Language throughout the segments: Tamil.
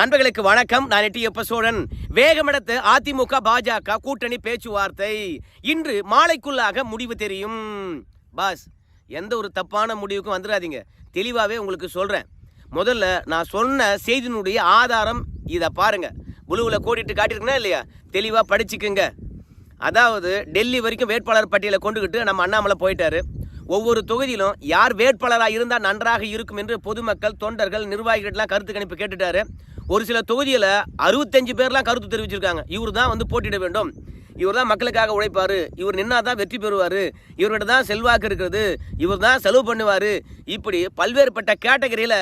நண்பர்களுக்கு வணக்கம். நான் எட்டி எப்ப சோழன். வேகமெடுத்து அதிமுக பாஜக கூட்டணி பேச்சுவார்த்தை. இன்று மாலைக்குள்ளாக முடிவு தெரியும். பாஸ் எந்த ஒரு தப்பான முடிவுக்கும் வந்துடாதீங்க. தெளிவாகவே உங்களுக்கு சொல்கிறேன் முதல்ல நான் சொன்ன செய்தியினுடைய ஆதாரம் இதை பாருங்கள் புழுவில் கோடிட்டு காட்டியிருக்கேனா இல்லையா? தெளிவாக படிச்சுக்குங்க. அதாவது டெல்லி வரைக்கும் வேட்பாளர் பட்டியலை கொண்டுக்கிட்டு நம்ம அண்ணாமலை போயிட்டாரு. ஒவ்வொரு தொகுதியிலும் யார் வேட்பாளராக இருந்தால் நன்றாக இருக்கும் என்று பொதுமக்கள் தொண்டர்கள் நிர்வாகிகள்லாம் கருத்து கணிப்பு கேட்டுட்டாரு. ஒரு சில தொகுதியில் அறுபத்தஞ்சு பேர்லாம் கருத்து தெரிவிச்சிருக்காங்க. இவர் தான் வந்து போட்டியிட வேண்டும். இவர் தான் மக்களுக்காக உழைப்பார். இவர் நின்னா தான் வெற்றி பெறுவார். இவர்கிட்ட தான் செல்வாக்கு இருக்கிறது. இவர் தான் செலவு பண்ணுவார். இப்படி பல்வேறுபட்ட கேட்டகரியில்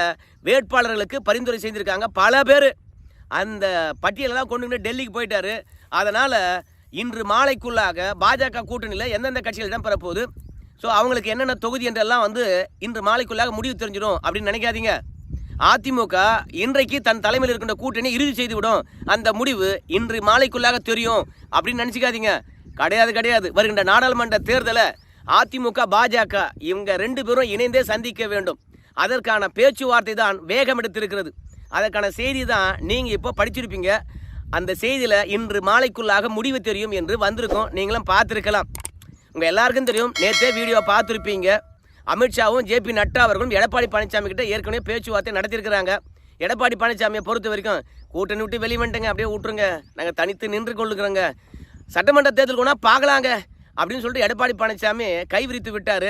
வேட்பாளர்களுக்கு பரிந்துரை செய்திருக்காங்க பல பேர். அந்த பட்டியலெல்லாம் கொண்டு வந்து டெல்லிக்கு போயிட்டாரு. அதனால் இன்று மாலைக்குள்ளாக பாஜக கூட்டணியில் எந்தெந்த கட்சிகள் இடம் பெறப்போகுது? ஸோ அவங்களுக்கு என்னென்ன தொகுதி என்றெல்லாம் வந்து இன்று மாலைக்குள்ளாக முடிவு தெரிஞ்சிடும் அப்படின்னு நினைக்காதீங்க. அதிமுக இன்றைக்கு தன் தலைமையில் இருக்கின்ற கூட்டணி இறுதி செய்துவிடும். அந்த முடிவு இன்று மாலைக்குள்ளாக தெரியும் அப்படின்னு நினச்சிக்காதீங்க. கிடையாது கிடையாது. வருகின்ற நாடாளுமன்ற தேர்தலை அதிமுக பாஜக இவங்க ரெண்டு பேரும் இணைந்தே சந்திக்க வேண்டும். அதற்கான பேச்சுவார்த்தை தான் வேகம் எடுத்திருக்கிறது. அதற்கான செய்தி தான் நீங்கள் இப்போ படிச்சிருப்பீங்க. அந்த செய்தியில் இன்று மாலைக்குள்ளாக முடிவு தெரியும் என்று வந்திருக்கோம். நீங்களும் பார்த்துருக்கலாம். உங்கள் எல்லாருக்கும் தெரியும். நேற்றே வீடியோ பார்த்துருப்பீங்க. அமித்ஷாவும் ஜேபி நட்டா அவர்களும் எடப்பாடி பழனிசாமி கிட்ட ஏற்கனவே பேச்சுவார்த்தை நடத்தியிருக்கிறாங்க. எடப்பாடி பழனிசாமியை பொறுத்த வரைக்கும் கூட்டணி விட்டு வெளியே வந்துட்டுங்க அப்படியே விட்டுருங்க நாங்கள் தனித்து நின்று கொள்ளுக்கிறோங்க சட்டமன்ற தேர்தல் போனால் பார்க்கலாங்க அப்படின்னு சொல்லிட்டு எடப்பாடி பழனிசாமி கைவிரித்து விட்டார்.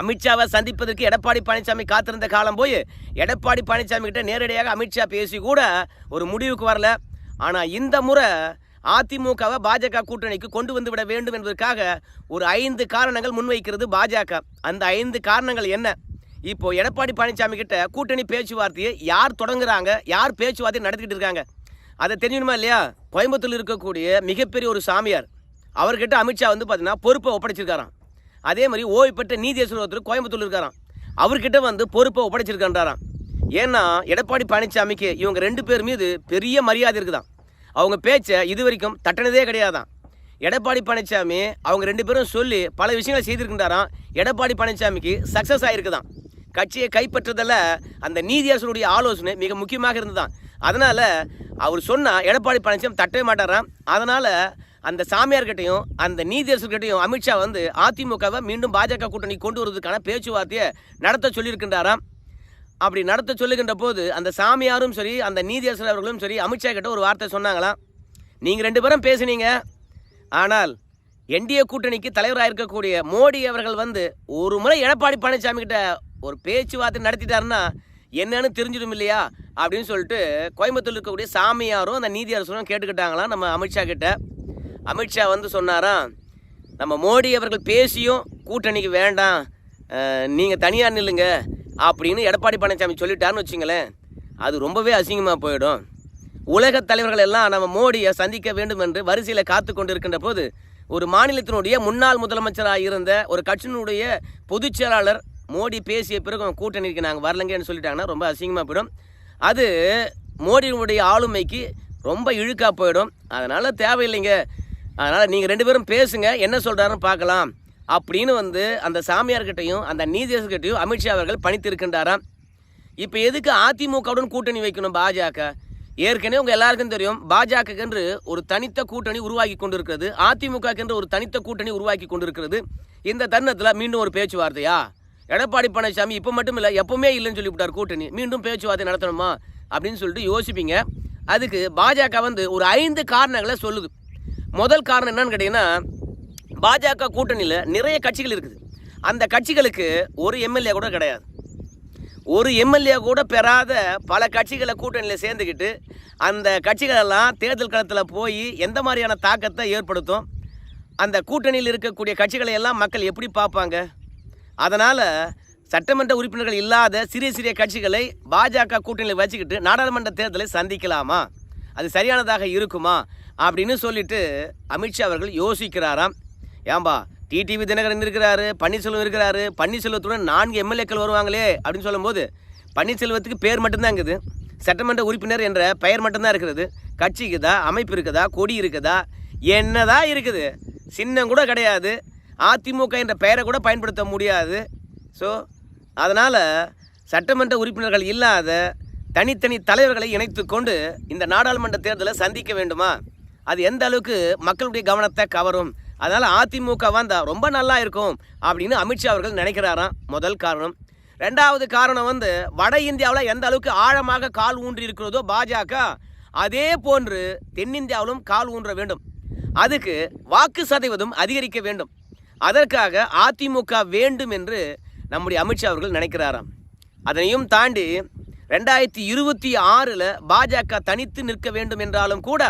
அமித்ஷாவை சந்திப்பதற்கு எடப்பாடி பழனிசாமி காத்திருந்த காலம் போய் எடப்பாடி பழனிசாமி கிட்ட நேரடியாக அமித்ஷா பேசி கூட ஒரு முடிவுக்கு வரல. ஆனால் இந்த முறை அதிமுகவை பாஜக கூட்டணிக்கு கொண்டு வந்து விட வேண்டும் என்பதற்காக ஒரு ஐந்து காரணங்கள் முன்வைக்கிறது பாஜக. அந்த ஐந்து காரணங்கள் என்ன? இப்போ எடப்பாடி பழனிசாமி கிட்ட கூட்டணி பேச்சுவார்த்தையை யார் தொடங்குறாங்க? யார் பேச்சுவார்த்தை நடத்திக்கிட்டு இருக்காங்க? அதை தெரிஞ்சுணுமா இல்லையா? கோயம்புத்தூர் இருக்கக்கூடிய மிகப்பெரிய ஒரு சாமியார். அவர்கிட்ட அமித்ஷா வந்து பார்த்தீங்கன்னா பொறுப்பை ஒப்படைச்சிருக்காராம். அதே மாதிரி ஓய்வு பெற்ற நீதியரசர் ஒருத்தர் கோயம்புத்தூர் இருக்காராம். அவர்கிட்ட வந்து பொறுப்பை ஒப்படைச்சிருக்கான்றாராம். ஏன்னா எடப்பாடி பழனிசாமிக்கு இவங்க ரெண்டு பேர் மீது பெரிய மரியாதை இருக்குதான் அவங்க பேச்சை இது வரைக்கும் தட்டினதே கிடையாதான். எடப்பாடி பழனிசாமி அவங்க ரெண்டு பேரும் சொல்லி பல விஷயங்களை செய்திருக்கின்றாராம். எடப்பாடி பழனிசாமிக்கு சக்ஸஸ் ஆகிருக்குதான் கட்சியை கைப்பற்றுறதில் அந்த நீதியரசருடைய ஆலோசனை மிக முக்கியமாக இருந்ததாம் அதனால் அவர் சொன்னால் எடப்பாடி பழனிசாமி தட்டவே மாட்டாராம். அதனால் அந்த சாமியார்கிட்டையும் அந்த நீதியரசர்கிட்டையும் அமித்ஷா வந்து அதிமுகவை மீண்டும் பாஜக கூட்டணி கொண்டு வருவதற்கான பேச்சுவார்த்தையை நடத்த சொல்லியிருக்கின்றாராம். அப்படி நடத்த சொல்லுகின்ற போது அந்த சாமியாரும் சரி அந்த நீதியரசர் அவர்களும் சரி அமித்ஷா கிட்ட ஒரு வார்த்தை சொன்னாங்களாம். நீங்கள் ரெண்டு பேரும் பேசுனீங்க. ஆனால் என்டிஏ கூட்டணிக்கு தலைவராக இருக்கக்கூடிய மோடி அவர்கள் வந்து ஒரு முறை எடப்பாடி பழனிசாமி கிட்ட ஒரு பேச்சுவார்த்தை நடத்திட்டாருன்னா என்னன்னு தெரிஞ்சிடும் இல்லையா? அப்படின்னு சொல்லிட்டு கோயம்புத்தூர் இருக்கக்கூடிய சாமியாரும் அந்த நீதியரசரும் கேட்டுக்கிட்டாங்களாம் நம்ம அமித்ஷா கிட்ட. அமித்ஷா வந்து சொன்னாராம் நம்ம மோடி அவர்கள் பேசியும் கூட்டணிக்கு வேண்டாம். நீங்கள் தனியாக நில்லுங்க. அப்படின்னு எடப்பாடி பழனிசாமி சொல்லிட்டாருன்னு வச்சுங்களேன் அது ரொம்பவே அசிங்கமாக போயிடும். உலக தலைவர்கள் எல்லாம் நம்ம மோடியை சந்திக்க வேண்டும் என்று வரிசையில் காத்து கொண்டிருக்கின்ற போது ஒரு மாநிலத்தினுடைய முன்னாள் முதலமைச்சராக இருந்த ஒரு கட்சியினுடைய பொதுச் செயலாளர் மோடி பேசிய பிறகு கூட்டணிக்கு நாங்கள் வரலங்கன்னு சொல்லிட்டாங்கன்னா ரொம்ப அசிங்கமாக போயிடும். அது மோடியினுடைய ஆளுமைக்கு ரொம்ப இழுக்காக போயிடும். அதனால் தேவையில்லைங்க. அதனால் நீங்கள் ரெண்டு பேரும் பேசுங்க என்ன சொல்கிறாருன்னு பார்க்கலாம். அப்படின்னு வந்து அந்த சாமியார்கிட்டையும் அந்த நீதியர்கிட்டையும் அமித்ஷா அவர்கள் பணித்திருக்கின்றாராம். இப்போ எதுக்கு அதிமுகவுடன் கூட்டணி வைக்கணும் பாஜக? ஏற்கனவே உங்கள் எல்லாருக்கும் தெரியும் பாஜக என்று ஒரு தனித்த கூட்டணி உருவாக்கி கொண்டிருக்கிறது. அதிமுக என்று ஒரு தனித்த கூட்டணி உருவாக்கி கொண்டிருக்கிறது. இந்த தருணத்தில் மீண்டும் ஒரு பேச்சுவார்த்தையா? எடப்பாடி பழனிசாமி இப்போ மட்டும் இல்லை எப்பவுமே இல்லைன்னு சொல்லிவிட்டார் கூட்டணி. மீண்டும் பேச்சுவார்த்தை நடத்தணுமா? அப்படின்னு சொல்லிட்டு யோசிப்பீங்க. அதுக்கு பாஜக வந்து ஒரு ஐந்து காரணங்களை சொல்லுது. முதல் காரணம் என்னன்னு கேட்டிங்கன்னா பாஜக கூட்டணியில் நிறைய கட்சிகள் இருக்குது. அந்த கட்சிகளுக்கு ஒரு எம்எல்ஏ கூட கிடையாது. ஒரு எம்எல்ஏ கூட பெறாத பல கட்சிகளை கூட்டணியில் சேர்ந்துக்கிட்டு அந்த கட்சிகளெல்லாம் தேர்தல் களத்தில் போய் எந்த மாதிரியான தாக்கத்தை ஏற்படுத்தும்? அந்த கூட்டணியில் இருக்கக்கூடிய கட்சிகளை எல்லாம் மக்கள் எப்படி பார்ப்பாங்க? அதனால் சட்டமன்ற உறுப்பினர்கள் இல்லாத சிறிய சிறிய கட்சிகளை பாஜக கூட்டணியில் வச்சுக்கிட்டு நாடாளுமன்ற தேர்தலை சந்திக்கலாமா? அது சரியானதாக இருக்குமா? அப்படின்னு சொல்லிட்டு அமித்ஷா அவர்கள் யோசிக்கிறாராம். ஏம்பா டிடிவி தினகரன் இருக்கிறாரு பன்னீர்செல்வம் இருக்கிறாரு பன்னீர்செல்வத்துடன் நான்கு எம்எல்ஏக்கள் வருவாங்களே அப்படின்னு சொல்லும்போது பன்னீர்செல்வத்துக்கு பேர் மட்டும்தான் இருக்குது சட்டமன்ற உறுப்பினர் என்ற பெயர் மட்டும்தான் இருக்கிறது. கட்சி இருக்குதா அமைப்பு இருக்குதா கொடி இருக்குதா என்னதான் இருக்குது. சின்னம் கூட கிடையாது. அதிமுக என்ற பெயரை கூட பயன்படுத்த முடியாது. ஸோ அதனால் சட்டமன்ற உறுப்பினர்கள் இல்லாத தனித்தனி தலைவர்களை இணைத்து கொண்டு இந்த நாடாளுமன்ற தேர்தலை சந்திக்க வேண்டுமா? அது எந்த அளவுக்கு மக்களுடைய கவனத்தை கவரும்? அதனால் அதிமுக வந்தால் ரொம்ப நல்லா இருக்கும் அப்படின்னு அமித்ஷா அவர்கள் நினைக்கிறாராம். முதல் காரணம். ரெண்டாவது காரணம் வந்து வட இந்தியாவில் எந்த அளவுக்கு ஆழமாக கால் ஊன்றி இருக்கிறதோ பாஜக அதே போன்று தென்னிந்தியாவிலும் கால் ஊன்ற வேண்டும். அதுக்கு வாக்கு சதவீதம் அதிகரிக்க வேண்டும். அதற்காக அதிமுக வேண்டும் என்று நம்முடைய அமித்ஷா அவர்கள் நினைக்கிறாராம். அதனையும் தாண்டி ரெண்டாயிரத்தி இருபத்தி ஆறில் பாஜக தனித்து நிற்க வேண்டும் என்றாலும் கூட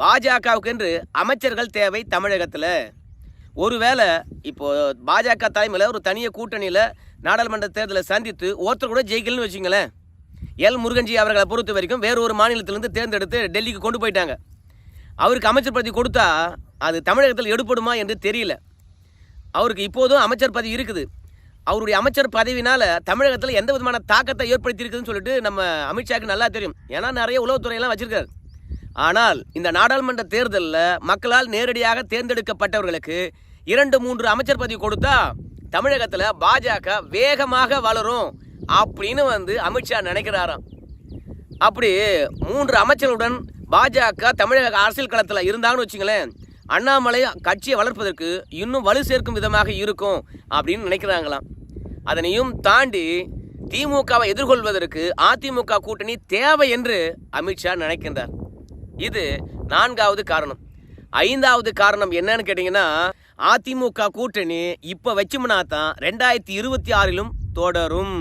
பாஜகவுக்கு என்று அமைச்சர்கள் தேவை தமிழகத்தில். ஒருவேளை இப்போது பாஜக தலைமையில் ஒரு தனிய கூட்டணியில் நாடாளுமன்ற தேர்தலை சந்தித்து ஒருத்தர் கூட ஜெயிக்கலன்னு வச்சுங்களேன். எல் முருகன்ஜி அவர்களை பொறுத்த வரைக்கும் வேறு ஒரு மாநிலத்திலேருந்து தேர்ந்தெடுத்து டெல்லிக்கு கொண்டு போயிட்டாங்க. அவருக்கு அமைச்சர் பதவி கொடுத்தா அது தமிழகத்தில் எடுப்படுமா என்று தெரியல. அவருக்கு இப்போதும் அமைச்சர் பதவி இருக்குது. அவருடைய அமைச்சர் பதவினால் தமிழகத்தில் எந்த விதமான தாக்கத்தை ஏற்படுத்தியிருக்குதுன்னு சொல்லிட்டு நம்ம அமித்ஷாவுக்கு நல்லா தெரியும். ஏன்னா நிறைய உளவுத்துறையெல்லாம் வச்சுருக்காரு. ஆனால் இந்த நாடாளுமன்ற தேர்தலில் மக்களால் நேரடியாக தேர்ந்தெடுக்கப்பட்டவர்களுக்கு இரண்டு மூன்று அமைச்சர் பதவி கொடுத்தா தமிழகத்தில் பாஜக வேகமாக வளரும் அப்படின்னு வந்து அமித்ஷா நினைக்கிறாராம். அப்படி மூன்று அமைச்சருடன் பாஜக தமிழக அரசியல் களத்தில் இருந்தாங்கன்னு வச்சுங்களேன் அண்ணாமலை கட்சியை வளர்ப்பதற்கு இன்னும் வலு சேர்க்கும் விதமாக இருக்கும் அப்படின்னு நினைக்கிறாங்களாம். அதனையும் தாண்டி திமுகவை எதிர்கொள்வதற்கு அதிமுக கூட்டணி தேவை என்று அமித்ஷா நினைக்கின்றார். இது நான்காவது காரணம். ஐந்தாவது காரணம் என்னன்னு கேட்டிங்கன்னா அதிமுக கூட்டணி இப்போ வச்சோம்னா தான் ரெண்டாயிரத்தி இருபத்தி ஆறிலும் தொடரும்.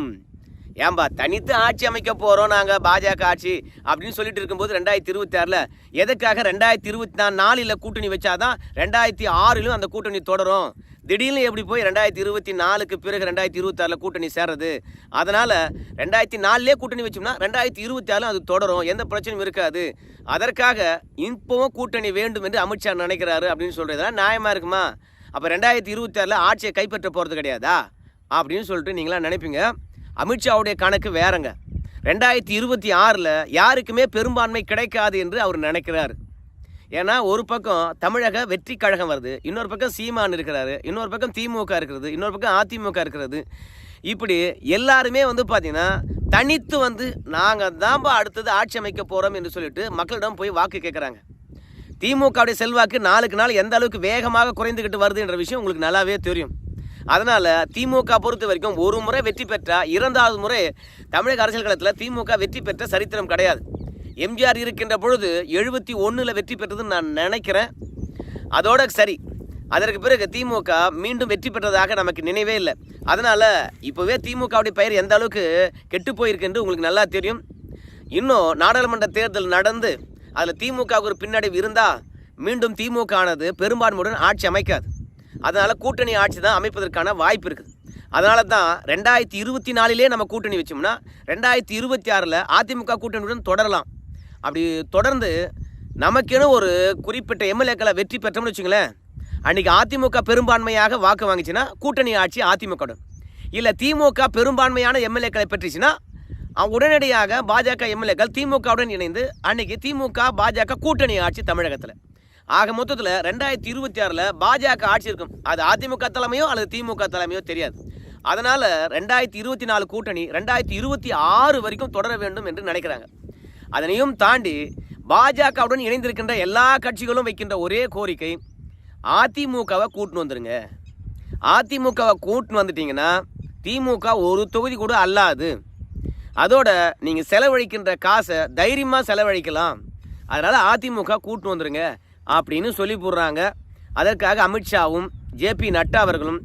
ஏன்பா தனித்து ஆட்சி அமைக்க போகிறோம் நாங்கள் பாஜக ஆட்சி அப்படின்னு சொல்லிட்டு இருக்கும்போது ரெண்டாயிரத்தி இருபத்தி ஆறில். எதுக்காக ரெண்டாயிரத்தி இருபத்தி நாலு நாலில் கூட்டணி வச்சாதான் ரெண்டாயிரத்தி ஆறிலும் அந்த கூட்டணி தொடரும்? திடீர்னு எப்படி போய் ரெண்டாயிரத்தி இருபத்தி நாலுக்கு பிறகு ரெண்டாயிரத்தி இருபத்தாறில் கூட்டணி சேர்றது? அதனால் ரெண்டாயிரத்தி நாலுலேயே கூட்டணி வச்சோம்னா ரெண்டாயிரத்தி இருபத்தி ஆறிலும் அது தொடரும். எந்த பிரச்சனையும் இருக்காது. அதற்காக இப்போவும் கூட்டணி வேண்டும் என்று அமித்ஷா நினைக்கிறாரு அப்படின்னு சொல்கிறதுலாம் நியாயமாக இருக்குமா? அப்போ ரெண்டாயிரத்தி இருபத்தாறில் ஆட்சியை கைப்பற்ற போகிறது கிடையாதா? அப்படின்னு சொல்லிட்டு நீங்களாம் நினைப்பீங்க. அமித்ஷாவுடைய கணக்கு வேறங்க. ரெண்டாயிரத்தி இருபத்தி ஆறில் யாருக்குமே பெரும்பான்மை கிடைக்காது என்று அவர் நினைக்கிறார். ஏன்னா ஒரு பக்கம் தமிழக வெற்றி கழகம் வருது இன்னொரு பக்கம் சீமான் இருக்கிறாரு இன்னொரு பக்கம் திமுக இருக்கிறது இன்னொரு பக்கம் அதிமுக இருக்கிறது. இப்படி எல்லாருமே வந்து பார்த்தீங்கன்னா தனித்து வந்து நாங்கள் தான்ப்பா அடுத்தது ஆட்சி அமைக்க போகிறோம் என்று சொல்லிட்டு மக்களிடம் போய் வாக்கு கேட்குறாங்க திமுகவுடைய செல்வாக்கு நாளுக்கு நாள் எந்த அளவுக்கு வேகமாக குறைந்துக்கிட்டு வருது என்ற விஷயம் உங்களுக்கு நல்லாவே தெரியும். அதனால் திமுக பொறுத்த வரைக்கும் ஒரு முறை வெற்றி பெற்றால் இரண்டாவது முறை தமிழக அரசியல் களத்தில் திமுக வெற்றி பெற்ற சரித்திரம் கிடையாது. எம்ஜிஆர் இருக்கின்ற பொழுது எழுபத்தி ஒன்றில் வெற்றி பெற்றதுன்னு நான் நினைக்கிறேன். அதோட சரி அதற்கு பிறகு திமுக மீண்டும் வெற்றி பெற்றதாக நமக்கு நினைவே இல்லை. அதனால் இப்போவே திமுகவுடைய பெயர் எந்த அளவுக்கு கெட்டு போயிருக்கு உங்களுக்கு நல்லா தெரியும். இன்னும் நாடாளுமன்ற தேர்தல் நடந்து அதில் திமுக ஒரு பின்னடைவு இருந்தால் மீண்டும் திமுக ஆனது பெரும்பான்மையுடன் ஆட்சி அமைக்காது. அதனால் கூட்டணி ஆட்சி தான் அமைப்பதற்கான வாய்ப்பு இருக்குது. அதனால தான் ரெண்டாயிரத்தி இருபத்தி நாலிலே நம்ம கூட்டணி வச்சோம்னா ரெண்டாயிரத்தி இருபத்தி ஆறில் அதிமுக கூட்டணியுடன் தொடரலாம். அப்படி தொடர்ந்து நமக்கென ஒரு குறிப்பிட்ட எம்எல்ஏக்களை வெற்றி பெற்றோம்னு வச்சுங்களேன். அன்றைக்கி அதிமுக பெரும்பான்மையாக வாக்கு வாங்கிச்சுன்னா கூட்டணி ஆட்சி அதிமுகவுடன். இல்லை திமுக பெரும்பான்மையான எம்எல்ஏக்களை பெற்றுச்சுன்னா உடனடியாக பாஜக எம்எல்ஏக்கள் திமுகவுடன் இணைந்து அன்னைக்கு திமுக பாஜக கூட்டணி ஆட்சி தமிழகத்தில். ஆக மொத்தத்தில் ரெண்டாயிரத்தி இருபத்தி ஆறில் பாஜக ஆட்சி இருக்கும். அது அதிமுக தலைமையோ அல்லது திமுக தலைமையோ தெரியாது. அதனால் ரெண்டாயிரத்தி இருபத்தி நாலு கூட்டணி ரெண்டாயிரத்தி இருபத்தி ஆறு வரைக்கும் தொடர வேண்டும் என்று நினைக்கிறாங்க. அதனையும் தாண்டி பாஜகவுடன் இணைந்திருக்கின்ற எல்லா கட்சிகளும் வைக்கின்ற ஒரே கோரிக்கை அதிமுகவை கூட்டின்னு வந்துடுங்க அதிமுகவை கூட்டின்னு வந்துட்டீங்கன்னா திமுக ஒரு தொகுதி கூட அல்லாது. அதோட நீங்கள் செலவழிக்கின்ற காசை தைரியமாக செலவழிக்கலாம். அதனால் அதிமுக கூட்டின்னு வந்துடுங்க அப்படின்னு சொல்லி போடுறாங்க. அதற்காக அமித்ஷாவும் ஜேபி நட்டா அவர்களும்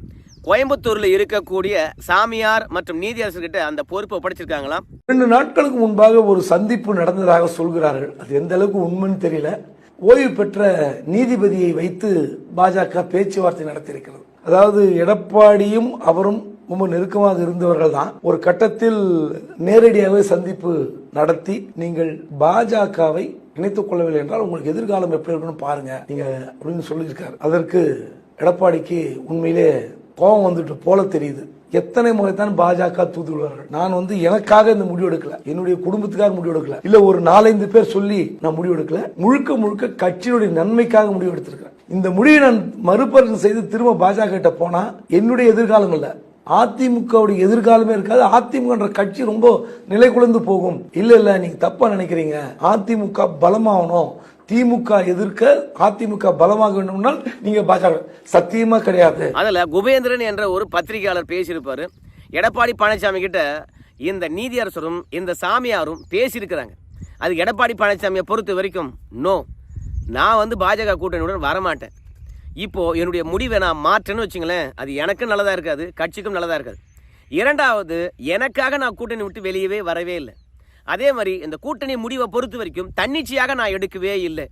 கோயம்புத்தூரில் இருக்கக்கூடிய சாமியார் மற்றும் நீதியரசர்கிட்ட அந்த பொறுப்பை படைச்சிருக்காங்களாம். ரெண்டு நாட்களுக்கு முன்பாக ஒரு சந்திப்பு நடந்ததாக சொல்கிறார்கள். அது எந்த அளவுக்கு உண்மைன்னு தெரியல. ஓய்வு பெற்ற நீதிபதியை வைத்து பாஜக பேச்சுவார்த்தை நடத்தியிருக்கிறது. அதாவது எடப்பாடியும் அவரும் ரொம்ப நெருக்கமாக இருந்தவர்கள் தான். ஒரு கட்டத்தில் நேரடியாகவே சந்திப்பு நடத்தி நீங்கள் பாஜகவை இணைத்துக் கொள்ளவில்லை என்றால் உங்களுக்கு எதிர்காலம் எப்படி இருக்குன்னு பாருங்க. நீங்க அப்படின்னு சொல்லியிருக்காரு. அதற்கு எடப்பாடிக்கு உண்மையிலே கோபம் வந்துட்டு போல தெரியுது. எத்தனை முறை தான் பாஜக தூதுள்ளார்கள் நான் வந்து எனக்காக இந்த முடிவு எடுக்கல. என்னுடைய குடும்பத்துக்காக முடிவு எடுக்கல. இல்ல ஒரு நாலஞ்சு பேர் சொல்லி நான் முடிவு எடுக்கல. முழுக்க முழுக்க கட்சியினுடைய நன்மைக்காக முடிவு எடுத்திருக்கிறேன். இந்த முடிவை நான் மறுபரிசீலனை செய்து திரும்ப பாஜக கிட்ட போனா என்னுடைய எதிர்காலம் இல்ல. அதிமுகவுடைய எதிர்காலமே இருக்காது. அதிமுகன்ற கட்சி ரொம்ப நிலை குலைந்து போகும். இல்ல இல்ல நீங்க தப்பா நினைக்கிறீங்க. அதிமுக பலமாகணும். திமுக எதிர்க்க அதிமுக பலமாக வேண்டும்னால் நீங்க பாஜக சத்தியமா கிடையாது. அதில் குபேந்திரன் என்ற ஒரு பத்திரிகையாளர் பேசியிருப்பாரு. எடப்பாடி பழனிசாமி கிட்ட இந்த நீதியரசரும் இந்த சாமியாரும் பேசியிருக்கிறாங்க. அது எடப்பாடி பழனிசாமியை பொறுத்த வரைக்கும் நோ நான் வந்து பாஜக கூட்டணியுடன் வரமாட்டேன். இப்போது என்னுடைய முடிவை நான் மாற்றேன்னு வச்சுங்களேன் அது எனக்கும் நல்லதாக இருக்காது கட்சிக்கும் நல்லதாக இருக்காது. இரண்டாவது எனக்காக நான் கூட்டணி விட்டு வெளியவே வரவே இல்லை. அதே மாதிரி இந்த கூட்டணி முடிவை பொறுத்த வரைக்கும் தன்னிச்சையாக நான் எடுக்கவே இல்லை.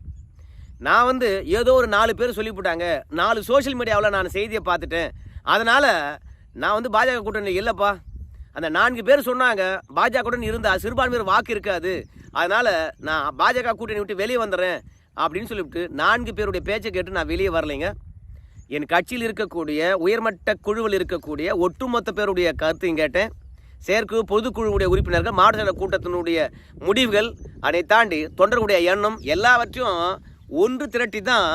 நான் வந்து ஏதோ ஒரு நாலு பேர் சொல்லிவிட்டாங்க நாலு சோஷியல் மீடியாவில் நான் செய்தியை பார்த்துட்டேன். அதனால் நான் வந்து பாஜக கூட்டணி இல்லைப்பா. அந்த நான்கு பேர் சொன்னாங்க. பாஜக கூட்டணி இருந்தால் சிறுபான்மையர் வாக்கு இருக்காது. அதனால் நான் பாஜக கூட்டணி விட்டு வெளியே வந்துடுறேன் அப்படின்னு சொல்லிவிட்டு நான்கு பேருடைய பேச்சை கேட்டு நான் வெளியே வரலைங்க. என் கட்சியில் இருக்கக்கூடிய உயர்மட்ட குழுவில் இருக்கக்கூடிய ஒட்டுமொத்த பேருடைய கருத்தையும் கேட்டேன். செயற்கு பொதுக்குழுவுடைய உறுப்பினர்கள் மாவட்ட செயலர் கூட்டத்தினுடைய முடிவுகள் அதை தாண்டி தொண்டர்களுடைய எண்ணம் எல்லாவற்றையும் ஒன்று திரட்டி தான்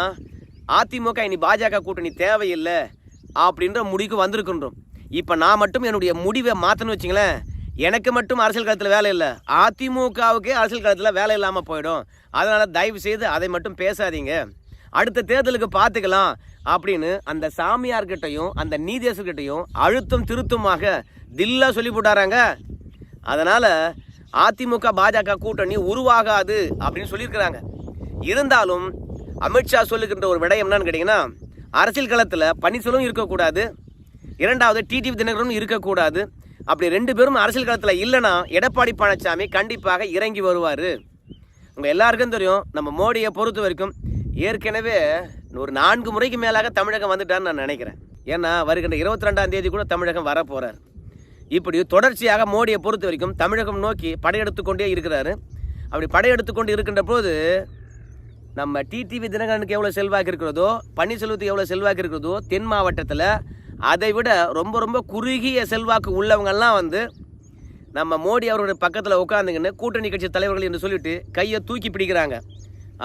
அதிமுக இனி பாஜக கூட்டணி தேவையில்லை அப்படின்ற முடிவுக்கு வந்திருக்கின்றோம். இப்போ நான் மட்டும் என்னுடைய முடிவை மாற்றணும்னு வச்சிங்களேன் எனக்கு மட்டும் அரசியல் களத்தில் வேலை இல்லை. அதிமுகவுக்கே அரசியல் களத்தில் வேலை இல்லாமல் போயிடும். அதனால் தயவு செய்து அதை மட்டும் பேசாதீங்க. அடுத்த தேர்தலுக்கு பார்த்துக்கலாம். அப்படின்னு அந்த சாமியார்கிட்டையும் அந்த நீதேசர்கிட்டையும் அழுத்தம் திருத்தமாக தில்லா சொல்லி போட்டாராங்க. அதனால் அதிமுக பாஜக கூட்டணி உருவாகாது அப்படின்னு சொல்லியிருக்கிறாங்க. இருந்தாலும் அமித்ஷா சொல்லுகின்ற ஒரு விடயம் என்னன்னு கேட்டிங்கன்னா அரசியல் களத்தில் பன்னீர்செல்வம் இருக்கக்கூடாது இரண்டாவது டிடிவி தினகரனும் இருக்கக்கூடாது. அப்படி ரெண்டு பேரும் அரசியல் களத்தில் இல்லைன்னா எடப்பாடி பழனிசாமி கண்டிப்பாக இறங்கி வருவார். உங்கள் எல்லாருக்கும் தெரியும் நம்ம மோடியை பொறுத்த வரைக்கும் ஏற்கனவே ஒரு நான்கு முறைக்கு மேலாக தமிழகம் வந்துட்டான்னு நான் நினைக்கிறேன். ஏன்னா வருகின்ற இருபத்தி ரெண்டாம் தேதி கூட தமிழகம் வரப்போகிறார் இப்படி தொடர்ச்சியாக மோடியை பொறுத்த வரைக்கும் தமிழகம் நோக்கி படையெடுத்து கொண்டே இருக்கிறாரு. அப்படி படையெடுத்து கொண்டு இருக்கின்ற போது நம்ம டிடிவி தினகரனுக்கு எவ்வளோ செல்வாக்கு இருக்கிறதோ பன்னீர்செல்வத்துக்கு எவ்வளோ செல்வாக்கு இருக்கிறதோ தென் மாவட்டத்தில் அதை விட ரொம்ப ரொம்ப குறுகிய செல்வாக்கு உள்ளவங்கெல்லாம் வந்து நம்ம மோடி அவருடைய பக்கத்தில் உட்காந்துங்கன்னு கூட்டணி கட்சி தலைவர்கள் என்று சொல்லிட்டு கையை தூக்கி பிடிக்கிறாங்க.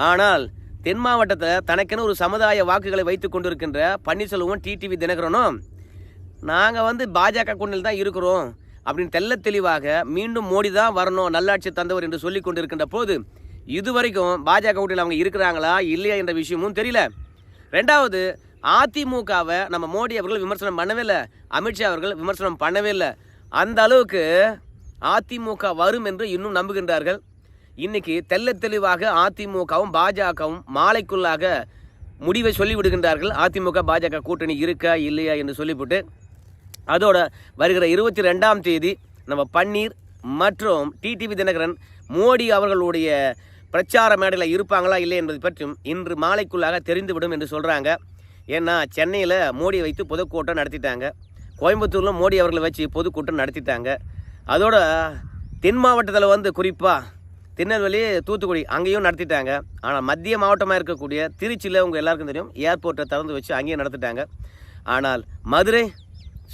ஆனால் தென் மாவட்டத்தில் தனக்கென ஒரு சமுதாய வாக்குகளை வைத்து கொண்டிருக்கின்ற பன்னீர்செல்வம் டிடிவி தினகரனும் நாங்கள் வந்து பாஜக கூட்டணியில் தான் இருக்கிறோம் அப்படின்னு தெல்ல தெளிவாக மீண்டும் மோடி தான் வரணும் நல்லாட்சி தந்தவர் என்று சொல்லி கொண்டிருக்கின்ற போது இதுவரைக்கும் பாஜக கூட்டணியில் அவங்க இருக்கிறாங்களா இல்லையா என்ற விஷயமும் தெரியல. ரெண்டாவது அதிமுகவை நம்ம மோடி அவர்கள் விமர்சனம் பண்ணவே இல்லை அமித்ஷா அவர்கள் விமர்சனம் பண்ணவே இல்லை. அந்த அளவுக்கு அதிமுக வரும் என்று இன்னும் நம்புகின்றார்கள். இன்னைக்கு தெல்ல தெளிவாக அதிமுகவும் பாஜகவும் மாலைக்குள்ளாக முடிவை சொல்லிவிடுகின்றார்கள் அதிமுக பாஜக கூட்டணி இருக்கா இல்லையா என்று சொல்லிவிட்டு அதோட வருகிற இருபத்தி ரெண்டாம் தேதி நம்ம பன்னீர் மற்றும் டிடிவி தினகரன் மோடி அவர்களுடைய பிரச்சார மேடையில் இருப்பாங்களா இல்லை என்பது பற்றியும் இன்று மாலைக்குள்ளாக தெரிந்துவிடும் என்று சொல்கிறாங்க ஏன்னா சென்னையில் மோடி வைத்து பொதுக்கூட்டம் நடத்திட்டாங்க. கோயம்புத்தூரில் மோடி அவர்களை வச்சு பொதுக்கூட்டம் நடத்திட்டாங்க. அதோட தென் மாவட்டத்தில் வந்து குறிப்பாக திருநெல்வேலி தூத்துக்குடி அங்கேயும் நடத்திட்டாங்க. ஆனால் மத்திய மாவட்டமாக இருக்கக்கூடிய திருச்சியில் உங்கள் எல்லாருக்கும் தெரியும் ஏர்போர்ட்டை திறந்து வச்சு அங்கேயும் நடத்திட்டாங்க. ஆனால் மதுரை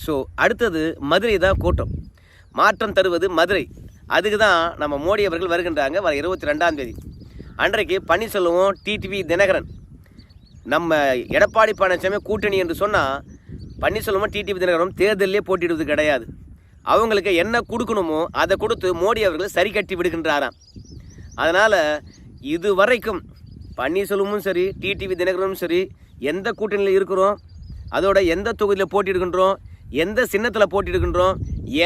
ஸோ அடுத்தது மதுரை தான் கூட்டம். மாற்றம் தருவது மதுரை. அதுக்கு தான் நம்ம மோடி அவர்கள் வருகின்றாங்க வர இருபத்தி ரெண்டாம் தேதி. அன்றைக்கு பன்னீர்செல்வம் டிடிவி தினகரன் நம்ம எடப்பாடி பழனிசாமி கூட்டணி என்று சொன்னால் பன்னீர்செல்வமும் டிடிவி தினகரனும் தேர்தலிலே போட்டியிடுவது கிடையாது. அவங்களுக்கு என்ன கொடுக்கணுமோ அதை கொடுத்து மோடி அவர்கள் சரி கட்டி விடுகின்றாராம். அதனால் இது வரைக்கும் பன்னீர்செல்வமும் சரி டிடிவி தினகரனும் சரி எந்த கூட்டணியில் இருக்கிறோம் அதோட எந்த தொகுதியில் போட்டியிடுகின்றோம் எந்த சின்னத்தில் போட்டியிடுகின்றோம்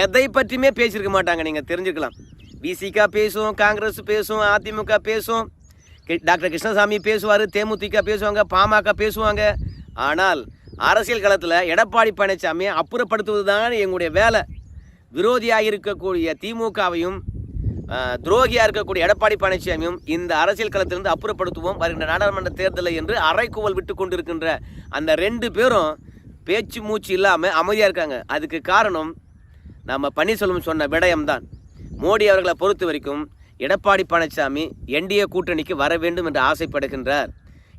எதை பற்றியுமே பேசியிருக்க மாட்டாங்க. நீங்கள் தெரிஞ்சுக்கலாம் விசிகா பேசும் காங்கிரஸ் பேசும் அதிமுக பேசும் டாக்டர் கிருஷ்ணசாமி பேசுவார் தேமுதிக பேசுவாங்க பாமக பேசுவாங்க. ஆனால் அரசியல் களத்தில் எடப்பாடி பழனிசாமியை அப்புறப்படுத்துவது தான் எங்களுடைய வேலை. விரோதியாக இருக்கக்கூடிய திமுகவையும் துரோகியாக இருக்கக்கூடிய எடப்பாடி பழனிசாமியும் இந்த அரசியல் களத்திலிருந்து அப்புறப்படுத்துவோம் வருகின்ற நாடாளுமன்ற தேர்தலில் என்று அரைக்குவல் விட்டு கொண்டிருக்கின்ற அந்த ரெண்டு பேரும் பேச்சு மூச்சு இல்லாமல் அமைதியாக இருக்காங்க. அதுக்கு காரணம் நம்ம பன்னீர்செல்வம் சொன்ன விடயம்தான். மோடி அவர்களை பொறுத்த வரைக்கும் எடப்பாடி பழனிசாமி என்டிஏ கூட்டணிக்கு வர வேண்டும் என்று ஆசைப்படுகின்றார்.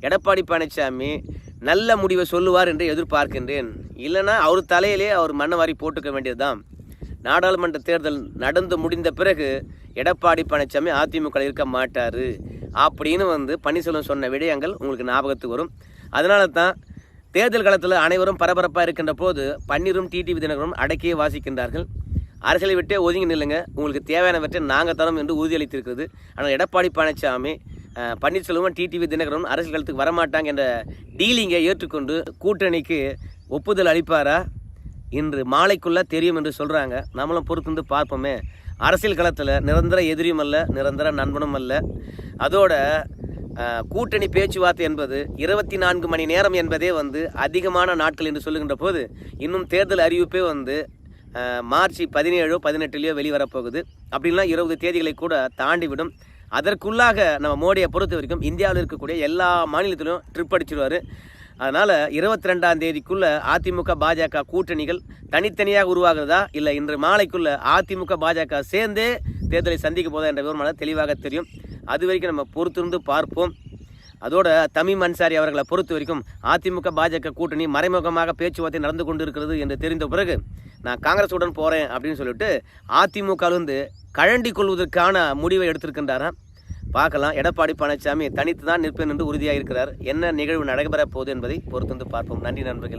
எடப்பாடி பழனிசாமி நல்ல முடிவை சொல்லுவார் என்று எதிர்பார்க்கின்றேன். இல்லைன்னா அவர் தலையிலே அவர் மண்ணை வாரி போட்டுக்க வேண்டியதுதான். நாடாளுமன்ற தேர்தல் நடந்து முடிந்த பிறகு எடப்பாடி பழனிசாமி அதிமுக இருக்க மாட்டார் அப்படின்னு வந்து பன்னீர்செல்வம் சொன்ன விடயங்கள் உங்களுக்கு ஞாபகத்துக்கு வரும். அதனால தான் தேர்தல் காலத்தில் அனைவரும் பரபரப்பாக இருக்கின்ற போது பன்னீரும் டிடிவி தினகரும் அடக்கியே வாசிக்கின்றார்கள். அரசியலை விட்டே ஒதுங்கி நில்லுங்க. உங்களுக்கு தேவையானவற்றை நாங்கள் தரோம் என்று உறுதியளித்திருக்கிறது. ஆனால் எடப்பாடி பழனிசாமி பன்னீர்செல்வம் டிடிவி தினகரன் அரசியல் காலத்துக்கு வரமாட்டாங்க என்ற டீலிங்கை ஏற்றுக்கொண்டு கூட்டணிக்கு ஒப்புதல் அளிப்பாரா? இன்று மாலைக்குள்ளே தெரியும் என்று சொல்கிறாங்க நம்மளும் பொறுத்து வந்து பார்ப்போமே. அரசியல் களத்தில் நிரந்தர எதிரியும் அல்ல நிரந்தர நண்பனும் அல்ல. அதோட கூட்டணி பேச்சுவார்த்தை என்பது இருபத்தி நான்கு மணி நேரம் என்பதே வந்து அதிகமான நாட்கள் என்று சொல்லுகின்ற போது இன்னும் தேர்தல் அறிவிப்பே வந்து மார்ச் பதினேழோ பதினெட்டுலேயோ வெளிவரப்போகுது. அப்படின்லாம் இருபது தேதிகளை கூட தாண்டிவிடும். அதற்குள்ளாக நம்ம மோடியை பொறுத்த வரைக்கும் இந்தியாவில் இருக்கக்கூடிய எல்லா மாநிலத்திலும் ட்ரிப் அடிச்சிருவார். அதனால் இருபத்தி ரெண்டாம் தேதிக்குள்ள அதிமுக பாஜக கூட்டணிகள் தனித்தனியாக உருவாகிறதா இல்லை இன்று மாலைக்குள்ளே அதிமுக பாஜக சேர்ந்தே தேர்தலை சந்திக்க போதா என்ற விவரமான தெளிவாக தெரியும். அது வரைக்கும் நம்ம பொறுத்திருந்து பார்ப்போம். அதோட தமிம் அன்சாரி அவர்களை பொறுத்த வரைக்கும் அதிமுக பாஜக கூட்டணி மறைமுகமாக பேச்சுவார்த்தை நடந்து கொண்டு இருக்கிறது என்று தெரிந்த பிறகு நான் காங்கிரஸுடன் போகிறேன் அப்படின்னு சொல்லிட்டு அதிமுகவிலிருந்து கழண்டி கொள்வதற்கான முடிவை எடுத்திருக்கின்றாராம். பார்க்கலாம். எடப்பாடி பழனிசாமி தனித்து தான் நிற்பேன் என்று உறுதியாக இருக்கிறார் என்ன நிகழ்வு நடைபெறப் போகுது என்பதை பொறுத்திருந்து பார்ப்போம். நன்றி நண்பர்கள்.